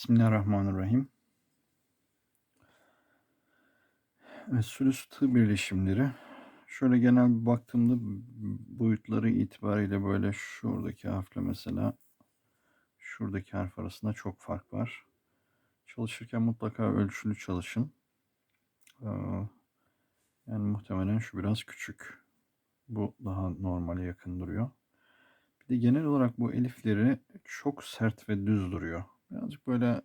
Bismillahirrahmanirrahim. Evet, sülüs tığ birleşimleri. Şöyle genel bir baktığımda boyutları itibariyle böyle şuradaki harfle mesela şuradaki harf arasında çok fark var. Çalışırken mutlaka ölçülü çalışın. Ee, yani muhtemelen şu biraz küçük. Bu daha normale yakın duruyor. Bir de genel olarak bu elifleri çok sert ve düz duruyor. Birazcık böyle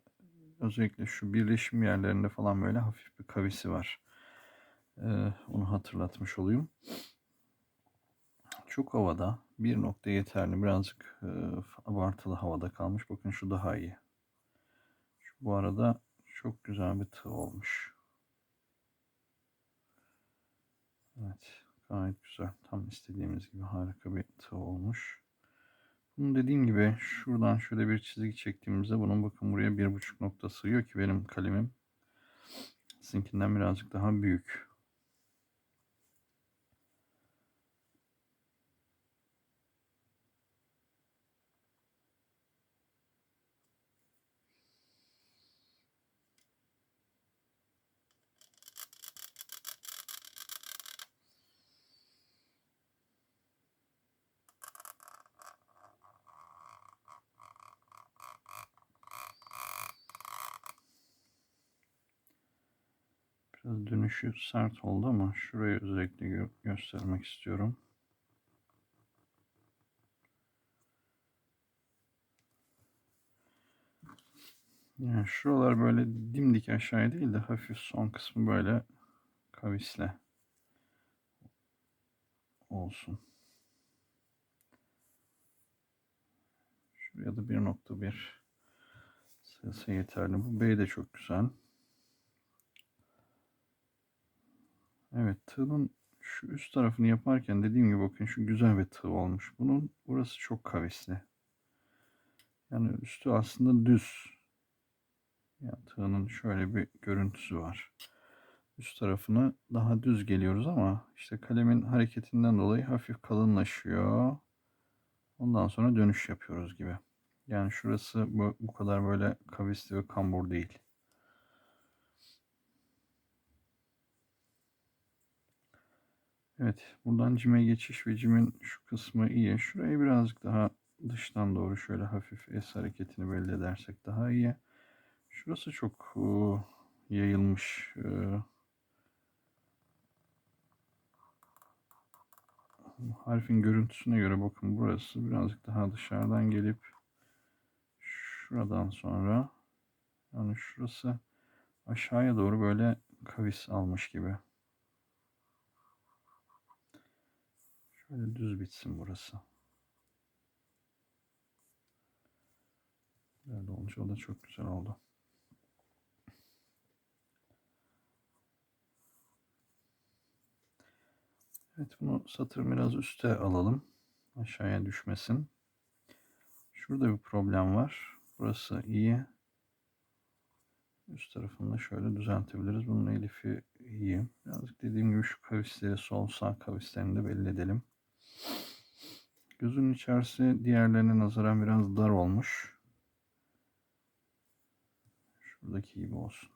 özellikle şu birleşim yerlerinde falan böyle hafif bir kavisi var. Ee, onu hatırlatmış olayım. Çok havada. Bir nokta yeterli. Birazcık e, abartılı havada kalmış. Bakın şu daha iyi. Şu, bu arada çok güzel bir tığ olmuş. Evet. Gayet güzel. Tam istediğimiz gibi harika bir tığ olmuş. Bunu dediğim gibi şuradan şöyle bir çizgi çektiğimizde bunun bakın buraya bir buçuk nokta sığıyor ki benim kalemim sizinkinden birazcık daha büyük. Biraz dönüşü sert oldu ama şurayı özellikle gö göstermek istiyorum. Yani şuralar böyle dimdik aşağıya değil de hafif son kısmı böyle kavisle olsun. Şuraya da 1.1 sayısı yeterli. Bu B de çok güzel. Evet tığın şu üst tarafını yaparken dediğim gibi bakın şu güzel bir tığ olmuş. Bunun burası çok kavisli. Yani üstü aslında düz. Yani tığının şöyle bir görüntüsü var. Üst tarafını daha düz geliyoruz ama işte kalemin hareketinden dolayı hafif kalınlaşıyor. Ondan sonra dönüş yapıyoruz gibi. Yani şurası bu, bu kadar böyle kavisli ve kambur değil. Evet, buradan cime geçiş ve cimin şu kısmı iyi. Şurayı birazcık daha dıştan doğru şöyle hafif es hareketini belli edersek daha iyi. Şurası çok uh, yayılmış. Uh, harfin görüntüsüne göre bakın burası birazcık daha dışarıdan gelip şuradan sonra yani şurası aşağıya doğru böyle kavis almış gibi. Şöyle düz bitsin burası. Böyle olunca o da çok güzel oldu. Evet bunu satır biraz üste alalım. Aşağıya düşmesin. Şurada bir problem var. Burası iyi. Üst tarafını şöyle düzeltebiliriz. Bunun elifi iyi. Birazcık dediğim gibi şu kavisleri sol sağ kavislerini de belli edelim. Gözün içerisi diğerlerine nazaran biraz dar olmuş. Şuradaki gibi olsun.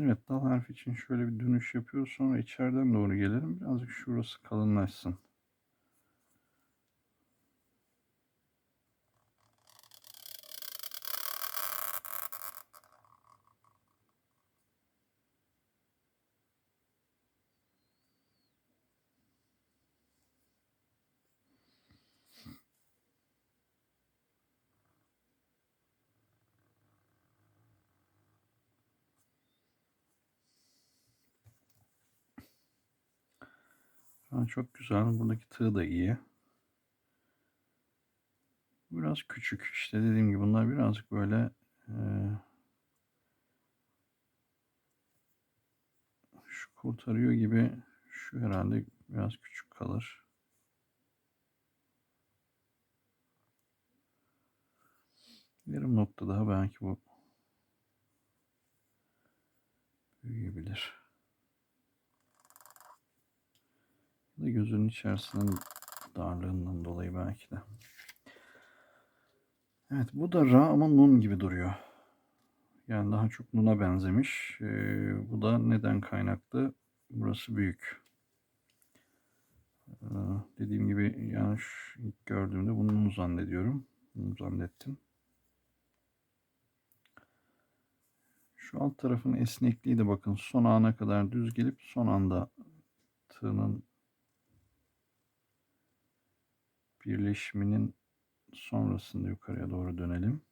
Evet dal harfi için şöyle bir dönüş yapıyoruz. Sonra içeriden doğru gelelim. Birazcık şurası kalınlaşsın. Ha, çok güzel. Buradaki tığ da iyi. Biraz küçük. İşte dediğim gibi bunlar birazcık böyle e, şu kurtarıyor gibi şu herhalde biraz küçük kalır. Yarım nokta daha belki bu büyüyebilir. Da gözünün içerisinin darlığından dolayı belki de. Evet bu da ra ama nun gibi duruyor. Yani daha çok nuna benzemiş. Ee, bu da neden kaynaklı? Burası büyük. Ee, dediğim gibi yani ilk gördüğümde bunu nun zannediyorum. Bunu zannettim. Şu alt tarafın esnekliği de bakın son ana kadar düz gelip son anda tığının birleşiminin sonrasında yukarıya doğru dönelim.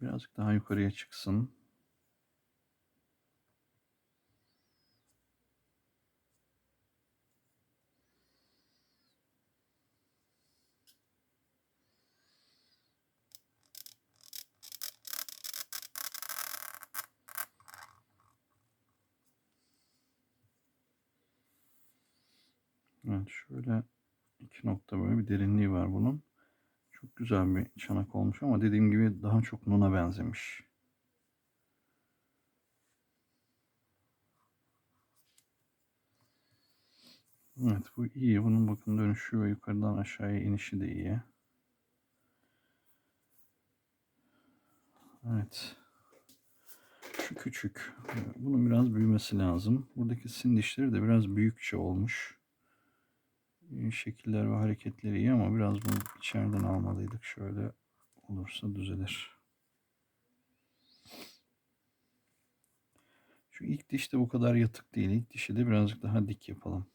Birazcık daha yukarıya çıksın. Evet şöyle iki nokta böyle bir derinliği var bunun. Çok güzel bir çanak olmuş ama dediğim gibi daha çok nuna benzemiş. Evet bu iyi. Bunun bakın dönüşü ve yukarıdan aşağıya inişi de iyi. Evet. Şu küçük. Bunun biraz büyümesi lazım. Buradaki sin dişleri de biraz büyükçe olmuş. Şekiller ve hareketleri iyi ama biraz bunu içeriden almalıydık. Şöyle olursa düzelir. Şu ilk diş de bu kadar yatık değil. İlk dişi de birazcık daha dik yapalım.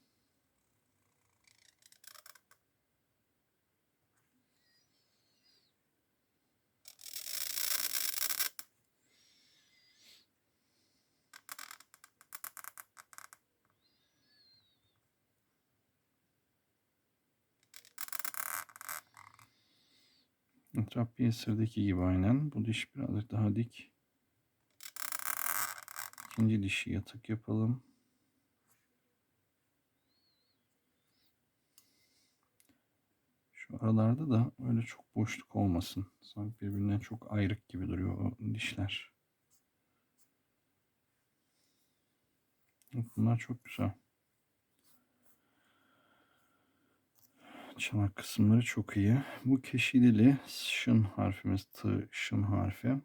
Trappiye eserdeki gibi aynen. Bu diş birazcık daha dik. İkinci dişi yatık yapalım. Şu aralarda da öyle çok boşluk olmasın. Sanki birbirinden çok ayrık gibi duruyor o dişler. Bunlar çok güzel. Çanak kısımları çok iyi. Bu keşidili şın harfimiz tı şın harfi.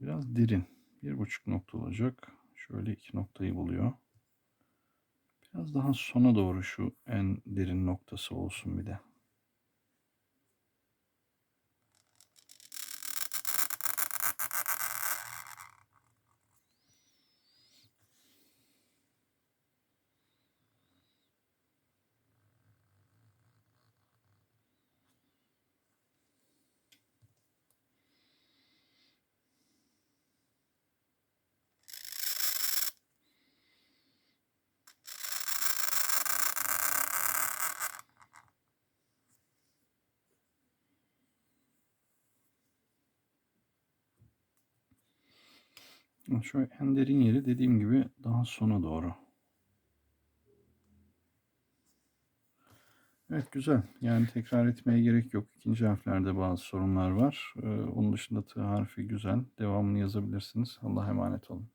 Biraz derin. Bir buçuk nokta olacak. Şöyle iki noktayı buluyor. Biraz daha sona doğru şu en derin noktası olsun bir de. Şu en derin yeri dediğim gibi daha sona doğru. Evet güzel. Yani tekrar etmeye gerek yok. İkinci harflerde bazı sorunlar var. Ee, onun dışında T harfi güzel. Devamını yazabilirsiniz. Allah'a emanet olun.